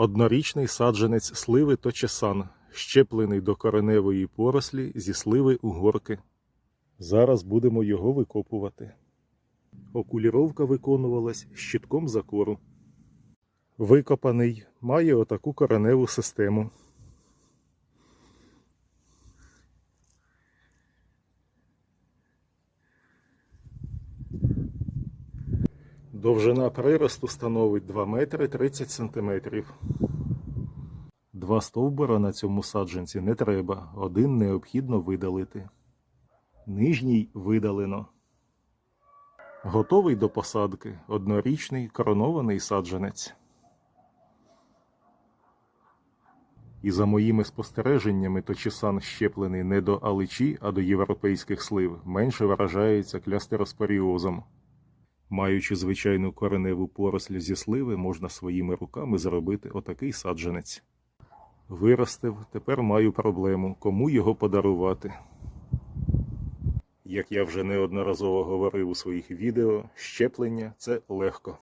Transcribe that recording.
Однорічний саджанець сливи точесан, щеплений до кореневої порослі зі сливи угорки. Зараз будемо його викопувати. Окуліровка виконувалась щитком закору. Викопаний має отаку кореневу систему. Довжина приросту становить 2 метри 30 сантиметрів. Два стовбура на цьому саджанці не треба, один необхідно видалити. Нижній видалено. Готовий до посадки однорічний коронований саджанець. І за моїми спостереженнями, то чесан щеплений не до аличі, а до європейських слив, менше виражається клястероспоріозом. Маючи звичайну кореневу поросль зі сливи, можна своїми руками зробити отакий саджанець. Виростив, тепер маю проблему, кому його подарувати. Як я вже неодноразово говорив у своїх відео, щеплення це легко.